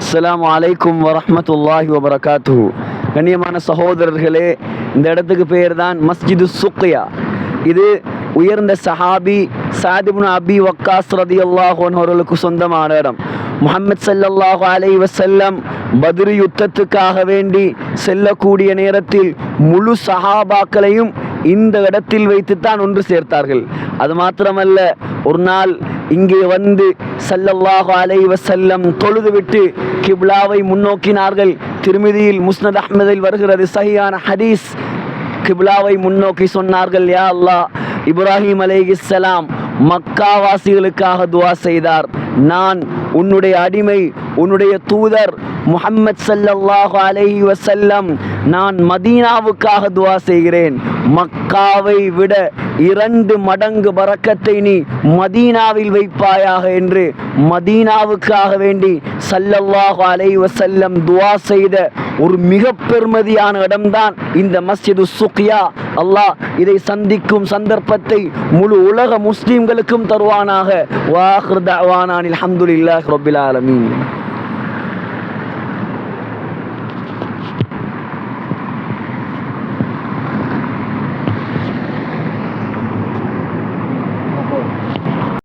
அஸ்லாம் வலைக்கும் வரமத்துல்லாஹி வபரகாத்து கண்ணியமான சகோதரர்களே இந்த இடத்துக்கு பேர் தான் மஸ்ஜிது சுக்யா. இது உயர்ந்த சஹாபி சாதிபுன் அபி வக்காஸ் ரதி அன்ஹு அவர்களுக்கு சொந்தமான இடம். முஹம்மது சல்லாஹு அலை வசல்லம் பத்ர் யுத்தத்துக்காக வேண்டி செல்லக்கூடிய நேரத்தில் முழு சஹாபாக்களையும் இந்த இடத்தில் வைத்துத்தான் ஒன்று சேர்த்தார்கள். அது மாத்திரமல்ல ஒரு நாள் இங்கே வந்து சல்லல்லாஹு அலைவ செல்லம் தொழுதுவிட்டு கிப்லாவை முன்னோக்கினார்கள். திருமிதியில் முஸ்னத் அஹ்மதில் வருகிறது சஹியான ஹதீஸ். கிப்லாவை முன்னோக்கி சொன்னார்கள் யா அல்லாஹ் இப்ராஹிம் அலைஹிஸ்ஸலாம் மக்காவாசிகளுக்காக துவா செய்தார். நான் உன்னுடைய அடிமை உன்னுடைய தூதர் முஹம்மத் ஸல்லல்லாஹு அலஹி வசல்லம் நான் மதீனாவுக்காக துவா செய்கிறேன். மக்காவை விட இரண்டு மடங்கு பறக்கத்தை நீ மதீனாவில் வைப்பாயாக என்று மதீனாவுக்காக வேண்டி சல்லல்லாஹு அலைவசல்லம் துவா செய்த ஒரு மிக பெருமதியான இடம்தான் இந்த மஸ்ஜிது சுக்யா. அல்லாஹ் இதை சந்திக்கும் சந்தர்ப்பத்தை முழு உலக முஸ்லிம்களுக்கும் தருவானாக. வாஹிர் அஹமதுல்லாஹ் அல்ஹம்துலில்லாஹி ஆலமீன்.